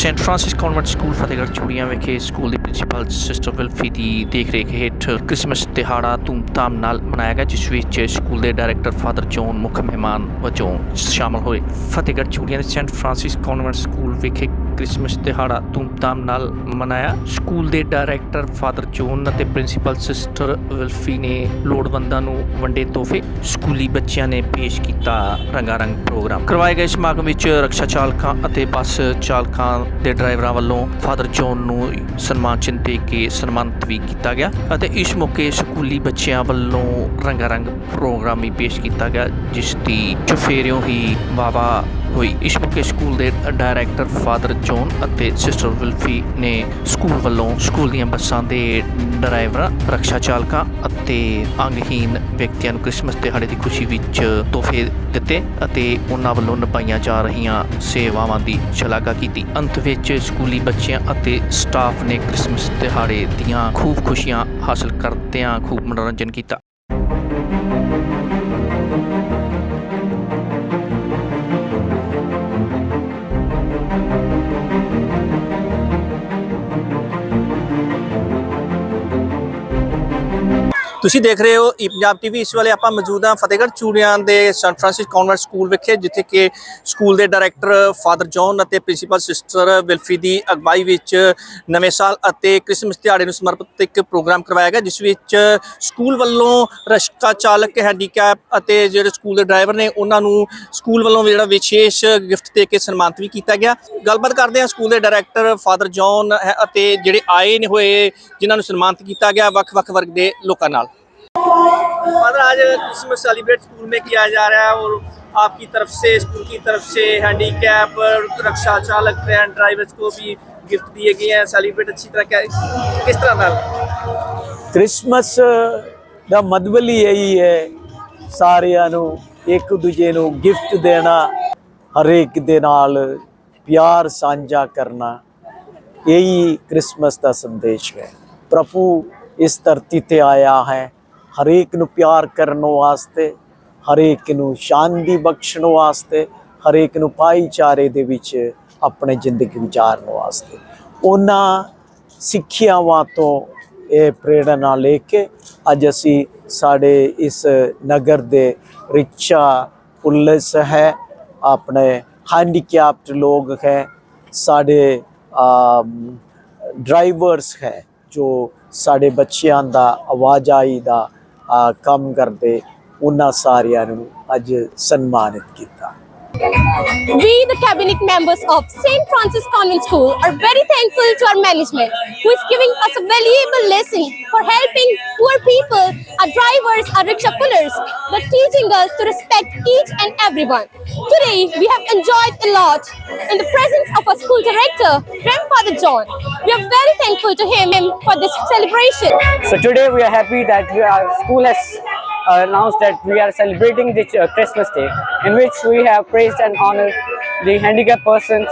Saint Francis convent school, Fatehgarh Churian ਵਿਖੇ school ਦੀ principal sister ਵਿਲਫੀ ਦੀ ਦੇਖਰੇਖ ਹੇਠ ਕ੍ਰਿਸਮਸ ਦਿਹਾੜਾ ਧੂਮਧਾਮ ਨਾਲ ਮਨਾਇਆ ਗਿਆ, ਜਿਸ ਵਿੱਚ ਸਕੂਲ ਦੇ ਡਾਇਰੈਕਟਰ, ਫਾਦਰ ਜੌਨ ਮੁੱਖ ਮਹਿਮਾਨ ਵਜੋਂ ਸ਼ਾਮਲ ਹੋਏ। ਫਤਿਹਗੜ੍ਹ ਚੂੜੀਆਂ ਦੇ ਸੈਂਟ ਫ੍ਰਾਂਸਿਸ ਕਨਵੈਂਟ ਸਕੂਲ ਵਿਖੇ ਕ੍ਰਿਸਮਸ ਦਿਹਾੜਾ ਧੂਮਧਾਮ ਨਾਲ ਮਨਾਇਆ। ਸਕੂਲ ਦੇ ਡਾਇਰੈਕਟਰ ਫਾਦਰ ਜੌਨ ਅਤੇ ਪ੍ਰਿੰਸੀਪਲ ਸਿਸਟਰ ਵਿਲਫੀ ਨੇ ਲੋੜਵੰਦਾਂ ਨੂੰ ਵੰਡੇ ਤੋਹਫੇ। ਸਕੂਲੀ ਬੱਚਿਆਂ ਨੇ ਪੇਸ਼ ਕੀਤਾ ਰੰਗਾਰੰਗ ਪ੍ਰੋਗਰਾਮ। ਕਰਵਾਏ ਗਏ ਸਮਾਗਮ ਵਿੱਚ ਰਕਸ਼ਾ ਚਾਲਕਾਂ ਅਤੇ ਬੱਸ ਚਾਲਕਾਂ ਦੇ ਡਰਾਈਵਰਾਂ ਵੱਲੋਂ ਫਾਦਰ ਜੋਨ ਨੂੰ ਸਨਮਾਨ ਚਿੰਨ੍ਹ ਦੇ ਕੇ ਸਨਮਾਨਿਤ ਵੀ ਕੀਤਾ ਗਿਆ ਅਤੇ ਇਸ ਮੌਕੇ ਸਕੂਲੀ ਬੱਚਿਆਂ ਵੱਲੋਂ ਰੰਗਾਰੰਗ ਪ੍ਰੋਗਰਾਮ ਵੀ ਪੇਸ਼ ਕੀਤਾ ਗਿਆ, ਜਿਸ ਦੀ ਚੁਫੇਰਿਓਂ ਹੀ ਬਾਬਾ ਹੋਈ। ਇਸ ਮੌਕੇ ਸਕੂਲ ਦੇ ਡਾਇਰੈਕਟਰ ਫਾਦਰ ਜੋਨ ਅਤੇ ਸਿਸਟਰ ਵਿਲਫੀ ਨੇ ਸਕੂਲ ਵੱਲੋਂ ਸਕੂਲ ਦੀਆਂ ਬੱਸਾਂ ਦੇ ਡਰਾਈਵਰਾਂ, ਰਕਸ਼ਾ ਚਾਲਕਾਂ ਅਤੇ ਅੰਗਹੀਨ ਵਿਅਕਤੀਆਂ ਨੂੰ ਕ੍ਰਿਸਮਸ ਦਿਹਾੜੇ ਦੀ ਖੁਸ਼ੀ ਵਿੱਚ ਤੋਹਫੇ ਦਿੱਤੇ ਅਤੇ ਉਹਨਾਂ ਵੱਲੋਂ ਨਿਭਾਈਆਂ ਜਾ ਰਹੀਆਂ ਸੇਵਾਵਾਂ ਦੀ ਸ਼ਲਾਘਾ ਕੀਤੀ। ਅੰਤ ਵਿੱਚ ਸਕੂਲੀ ਬੱਚਿਆਂ ਅਤੇ ਸਟਾਫ ਨੇ ਕ੍ਰਿਸਮਸ ਦਿਹਾੜੇ ਦੀਆਂ ਖੂਬ ਖੁਸ਼ੀਆਂ ਹਾਸਲ ਕਰਦਿਆਂ ਖੂਬ ਮਨੋਰੰਜਨ ਕੀਤਾ। ਤੁਸੀਂ ਦੇਖ ਰਹੇ ਹੋ ਈ ਪੰਜਾਬ ਟੀਵੀ, ਇਸ ਵੇਲੇ ਆਪਾਂ ਮੌਜੂਦ ਹਾਂ ਫਤਿਹਗੜ੍ਹ ਚੂੜੀਆਂ ਦੇ ਸੈਂਟ ਫ੍ਰਾਂਸਿਸ ਕਨਵੈਂਟ ਸਕੂਲ ਵਿਖੇ, ਜਿੱਥੇ ਕਿ ਸਕੂਲ ਦੇ ਡਾਇਰੈਕਟਰ ਫਾਦਰ ਜੌਨ ਅਤੇ ਪ੍ਰਿੰਸੀਪਲ ਸਿਸਟਰ ਵਿਲਫੀ ਦੀ ਅਗਵਾਈ ਵਿੱਚ ਨਵੇਂ ਸਾਲ ਅਤੇ ਕ੍ਰਿਸਮਸ ਦਿਹਾੜੇ ਨੂੰ ਸਮਰਪਿਤ ਇੱਕ ਪ੍ਰੋਗਰਾਮ ਕਰਵਾਇਆ ਗਿਆ, ਜਿਸ ਵਿੱਚ ਸਕੂਲ ਵੱਲੋਂ ਰਸ਼ਕਾ ਚਾਲਕ ਹੈਂਡੀਕੈਪ ਅਤੇ ਜਿਹੜੇ ਸਕੂਲ ਦੇ ਡਰਾਈਵਰ ਨੇ, ਉਹਨਾਂ ਨੂੰ ਸਕੂਲ ਵੱਲੋਂ ਜਿਹੜਾ ਵਿਸ਼ੇਸ਼ ਗਿਫਟ ਦੇ ਕੇ ਸਨਮਾਨਿਤ ਵੀ ਕੀਤਾ ਗਿਆ। ਗੱਲਬਾਤ ਕਰਦੇ ਹਾਂ ਸਕੂਲ ਦੇ ਡਾਇਰੈਕਟਰ ਫਾਦਰ ਜੌਨ ਹੈ ਅਤੇ ਜਿਹੜੇ ਆਏ ਨੇ ਹੋਏ, ਜਿਨ੍ਹਾਂ ਨੂੰ ਸਨਮਾਨਿਤ ਕੀਤਾ ਗਿਆ ਵੱਖ-ਵੱਖ ਵਰਗ ਦੇ ਲੋਕਾਂ ਨਾਲ। फादर आज क्रिसमस सेलिब्रेट स्कूल में किया जा रहा है और आपकी तरफ से स्कूल की तरफ से हैंडीकैप रक्षा चालक ट्रेन ड्राइवर्स को भी गिफ्ट दिए गए हैं सेलिब्रेट अच्छी तरह क्या किस तरह था ਕ੍ਰਿਸਮਸ ਦਾ ਮਤਲਬ ਹੀ ਇਹੀ ਹੈ ਸਾਰਿਆਂ ਨੂੰ ਇੱਕ ਦੂਜੇ ਨੂੰ ਗਿਫਟ ਦੇਣਾ ਹਰੇਕ ਦੇ ਨਾਲ ਪਿਆਰ ਸਾਂਝਾ ਕਰਨਾ ਇਹੀ ਕ੍ਰਿਸਮਸ ਦਾ ਸੰਦੇਸ਼ ਹੈ ਪ੍ਰਭੂ ਇਸ ਧਰਤੀ ਤੇ ਆਇਆ ਹੈ ਹਰੇਕ ਨੂੰ ਪਿਆਰ ਕਰਨ ਵਾਸਤੇ, ਹਰੇਕ ਨੂੰ ਸ਼ਾਂਤੀ ਬਖਸ਼ਣ ਵਾਸਤੇ, ਹਰੇਕ ਨੂੰ ਭਾਈਚਾਰੇ ਦੇ ਵਿੱਚ ਆਪਣੇ ਜ਼ਿੰਦਗੀ ਵਿਚਾਰਨ ਵਾਸਤੇ। ਉਹਨਾਂ ਸਿੱਖਿਆਵਾਂ ਤੋਂ ਇਹ ਪ੍ਰੇਰਣਾ ਲੈ ਕੇ ਅੱਜ ਅਸੀਂ ਸਾਡੇ ਇਸ ਨਗਰ ਦੇ ਰਿਕਸ਼ਾ ਪੁਲਿਸ ਹੈ, ਆਪਣੇ ਹੈਂਡੀਕੈਪਟ ਲੋਕ ਹੈ, ਸਾਡੇ ਡਰਾਈਵਰਸ ਹੈ, ਜੋ ਸਾਡੇ ਬੱਚਿਆਂ ਦਾ ਆਵਾਜਾਈ ਦਾ ਕੰਮ ਕਰਦੇ ਉਹਨਾਂ ਸਾਰਿਆਂ ਨੂੰ ਅੱਜ ਸਨਮਾਨਿਤ ਕੀਤਾ। We, the cabinet members of St. Francis Convent School, are very thankful to our management, who is giving us a valuable lesson for helping poor people, our drivers, our rickshaw pullers, but teaching us to respect each and everyone. Today, we have enjoyed a lot in the presence of our school director, Grandfather John. We are very thankful to him for this celebration. So today we are happy that our school has announced that we are celebrating this uh, Christmas Day, in which we have praised and honored the handicapped persons,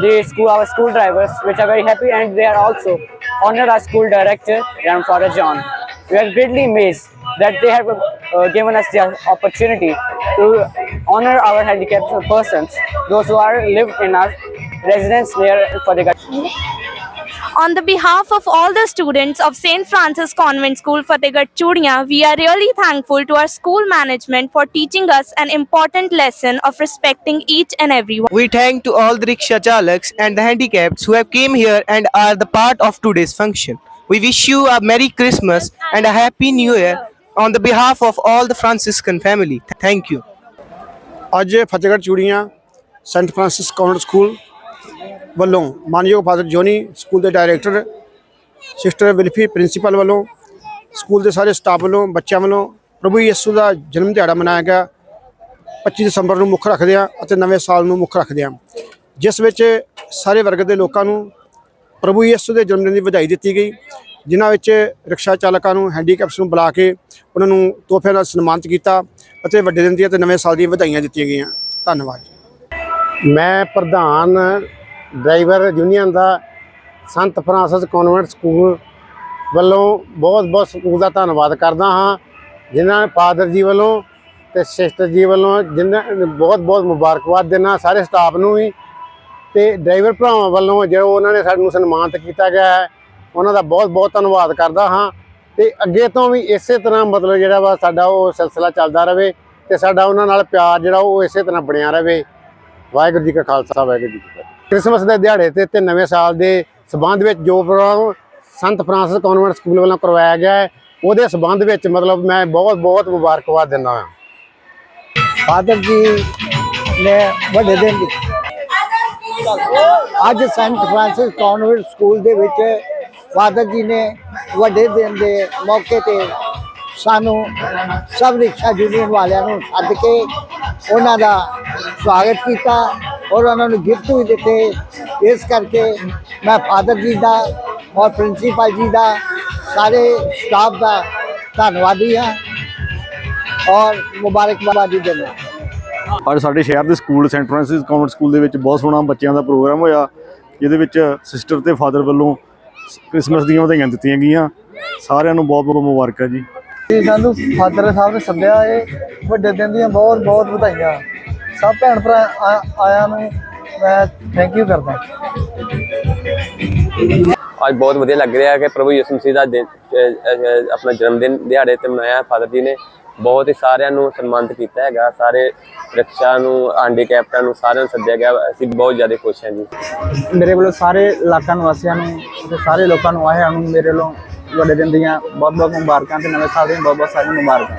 the school, our school drivers, which are very happy, and they are also honored our school director, Grandfather John. We are greatly amazed that they have uh, given us the opportunity to honor our handicapped persons, those who are live in our residence near Fatehgarh. On the behalf of all the students of St. Francis Convent School Fatehgarh Chudiya, we are really thankful to our school management for teaching us an important lesson of respecting each and everyone. We thank to all the rickshaw chalaks and the handicapped who have came here and are the part of today's function. We wish you a Merry Christmas and a Happy New Year on the behalf of all the Franciscan family. Thank you. ਅੱਜ Fatehgarh Churian Saint Francis convent school ਵੱਲੋਂ ਮਾਨਯੋਗ father Johnny school ਦੇ director, sister ਵਿਲਫੀ principal ਵੱਲੋਂ, school ਦੇ ਸਾਰੇ staff ਵੱਲੋਂ, ਬੱਚਿਆਂ ਵੱਲੋਂ ਪ੍ਰਭੂ ਯਿਸੂ ਦਾ ਜਨਮ ਦਿਹਾੜਾ ਮਨਾਇਆ ਗਿਆ। 25 ਦਸੰਬਰ ਨੂੰ ਮੁੱਖ ਰੱਖਦੇ ਆ ਅਤੇ ਨਵੇਂ ਸਾਲ ਨੂੰ ਮੁੱਖ ਰੱਖਦੇ ਆ ਜਿਸ ਵਿੱਚ ਸਾਰੇ ਵਰਗ ਦੇ ਲੋਕਾਂ ਨੂੰ ਪ੍ਰਭੂ ਯਿਸੂ ਦੇ ਜਨਮ ਦਿਨ ਦੀ ਵਧਾਈ ਦਿੱਤੀ ਗਈ, ਜਿਨ੍ਹਾਂ ਵਿੱਚ ਰਿਕਸ਼ਾ ਚਾਲਕਾਂ ਨੂੰ, ਹੈਂਡੀਕੈਪਸ ਨੂੰ ਬੁਲਾ ਕੇ ਉਹਨਾਂ ਨੂੰ ਤੋਹਫਿਆਂ ਨਾਲ ਸਨਮਾਨਿਤ ਕੀਤਾ ਅਤੇ ਵੱਡੇ ਦਿਨ ਦੀਆਂ ਤੇ ਨਵੇਂ ਸਾਲ ਦੀਆਂ ਵਧਾਈਆਂ ਦਿੱਤੀਆਂ ਗਈਆਂ। ਧੰਨਵਾਦ ਮੈਂ ਪ੍ਰਧਾਨ ਡਰਾਈਵਰ ਯੂਨੀਅਨ ਦਾ ਸੰਤ ਫਰਾਂਸਿਸ ਕਨਵੈਂਟ ਸਕੂਲ ਵੱਲੋਂ ਬਹੁਤ-ਬਹੁਤ ਸਕੂਲ ਦਾ ਧੰਨਵਾਦ ਕਰਦਾ ਹਾਂ, ਜਿਨ੍ਹਾਂ ਫਾਦਰ ਜੀ ਵੱਲੋਂ ਤੇ ਸਿਸਟਰ ਜੀ ਵੱਲੋਂ ਜਿਨ੍ਹਾਂ ਬਹੁਤ-ਬਹੁਤ ਮੁਬਾਰਕਬਾਦ ਦੇਣਾ ਸਾਰੇ ਸਟਾਫ ਨੂੰ ਵੀ ਤੇ ਡਰਾਈਵਰ ਭਰਾਵਾਂ ਵੱਲੋਂ ਜੋ ਉਹਨਾਂ ਨੇ ਸਾਨੂੰ ਸਨਮਾਨਿਤ ਕੀਤਾ ਗਿਆ ਹੈ, ਉਹਨਾਂ ਦਾ ਬਹੁਤ ਬਹੁਤ ਧੰਨਵਾਦ ਕਰਦਾ ਹਾਂ ਤੇ ਅੱਗੇ ਤੋਂ ਵੀ ਇਸੇ ਤਰ੍ਹਾਂ ਮਤਲਬ ਜਿਹੜਾ ਵਾ ਸਾਡਾ ਉਹ ਸਿਲਸਿਲਾ ਚੱਲਦਾ ਰਹੇ ਤੇ ਸਾਡਾ ਉਹਨਾਂ ਨਾਲ ਪਿਆਰ ਜਿਹੜਾ ਉਹ ਇਸੇ ਤਰ੍ਹਾਂ ਬਣਿਆ ਰਹੇ। ਵਾਹਿਗੁਰੂ ਜੀ ਕਾ ਖਾਲਸਾ, ਵਾਹਿਗੁਰੂ ਜੀ ਕੀ ਫਤਿਹ। ਕ੍ਰਿਸਮਸ ਦੇ ਦਿਹਾੜੇ ਤੇ ਤੇ ਨਵੇਂ ਸਾਲ ਦੇ ਸਬੰਧ ਵਿੱਚ ਜੋ ਪ੍ਰੋਗਰਾਮ ਸੰਤ ਫਰਾਂਸਿਸ ਕਨਵੈਂਟ ਸਕੂਲ ਵੱਲੋਂ ਕਰਵਾਇਆ ਗਿਆ ਹੈ, ਉਹਦੇ ਸਬੰਧ ਵਿੱਚ ਮਤਲਬ ਮੈਂ ਬਹੁਤ ਬਹੁਤ ਮੁਬਾਰਕਬਾਦ ਦਿੰਦਾ ਹਾਂ। ਫਾਦਰ ਜੀ ਨੇ ਵੱਡੇ ਦਿਨ ਦੀ ਅੱਜ ਸੈਂਟ ਫਰਾਂਸਿਸ ਕਨਵੈਂਟ ਸਕੂਲ ਦੇ ਵਿੱਚ ਫਾਦਰ ਜੀ ਨੇ ਵੱਡੇ ਦਿਨ ਦੇ ਮੌਕੇ ਤੇ ਸਾਨੂੰ ਸਭ ਰਿਕਸ਼ਾ ਯੂਨੀਅਨ ਵਾਲਿਆਂ ਨੂੰ ਸੱਦ ਕੇ ਉਹਨਾਂ ਦਾ ਸਵਾਗਤ ਕੀਤਾ। ਔਰ ਉਹਨਾਂ ਨੂੰ ਗਿਫਟ ਵੀ ਦਿੱਤੇ। ਇਸ ਕਰਕੇ ਮੈਂ ਫਾਦਰ ਜੀ ਦਾ ਔਰ ਪ੍ਰਿੰਸੀਪਲ ਜੀ ਦਾ ਸਾਰੇ ਸਟਾਫ ਦਾ ਧੰਨਵਾਦੀ ਹਾਂ ਔਰ ਮੁਬਾਰਕਬਾਦੀ ਦਿੰਦਾ ਅੱਜ ਸਾਡੇ ਸ਼ਹਿਰ ਦੇ school Saint Francis convent school ਦੇ ਵਿੱਚ ਬਹੁਤ ਸੋਹਣਾ ਬੱਚਿਆਂ ਦਾ ਪ੍ਰੋਗਰਾਮ ਹੋਇਆ। ਜਿਹਦੇ ਵਿੱਚ ਸਿਸਟਰ ਤੇ ਫਾਦਰ ਵੱਲੋਂ ਕ੍ਰਿਸਮਸ ਦੀਆਂ ਵਧਾਈਆਂ ਦਿੱਤੀਆਂ ਗਈਆਂ। ਸਾਰਿਆਂ ਨੂੰ ਬਹੁਤ ਬਹੁਤ ਮੁਬਾਰਕਾਂ ਜੀ। ਜੀ ਸਾਨੂੰ ਫਾਦਰ ਸਾਹਿਬ ਨੇ ਸੱਦਿਆ ਏ ਵੱਡੇ ਦਿਨ ਦੀਆਂ ਬਹੁਤ ਬਹੁਤ ਵਧਾਈਆਂ। ਸਭ ਭੈਣ ਭਰਾ ਆਇਆਂ ਨੂੰ ਮੈਂ ਥੈਂਕ ਯੂ ਕਰਦਾ। ਅੱਜ ਬਹੁਤ ਵਧੀਆ ਲੱਗ ਰਿਹਾ ਹੈ ਕਿ ਪ੍ਰਭੂ ਯਿਸੂ ਮਸੀਹ ਦਾ ਆਪਣਾ ਜਨਮ ਦਿਨ ਦਿਹਾੜੇ ਤੇ ਮਨਾਇਆ ਫਾਦਰ ਜੀ ਨੇ ਬਹੁਤ ਹੀ ਸਾਰਿਆਂ ਨੂੰ ਸਨਮਾਨਿਤ ਕੀਤਾ ਹੈਗਾ ਸਾਰੇ ਰਿਕਸ਼ਾ ਨੂੰ ਹੈਂਡੀਕੈਪਟਾਂ ਨੂੰ ਸਾਰਿਆਂ ਨੂੰ ਸੱਦਿਆ ਗਿਆ ਅਸੀਂ ਬਹੁਤ ਜ਼ਿਆਦਾ ਖੁਸ਼ ਹਾਂ ਜੀ। ਮੇਰੇ ਵੱਲੋਂ ਸਾਰੇ ਇਲਾਕਾ ਨਿਵਾਸੀਆਂ ਨੂੰ ਤੇ ਸਾਰੇ ਲੋਕਾਂ ਨੂੰ ਆਇਆਂ ਨੂੰ ਮੇਰੇ ਵੱਲੋਂ ਵੱਡੇ ਦਿਨ ਦੀਆਂ ਬਹੁਤ ਬਹੁਤ ਮੁਬਾਰਕਾਂ ਤੇ ਨਵੇਂ ਸਾਲ ਦੀਆਂ ਬਹੁਤ ਬਹੁਤ ਸਾਰੀਆਂ ਮੁਬਾਰਕਾਂ।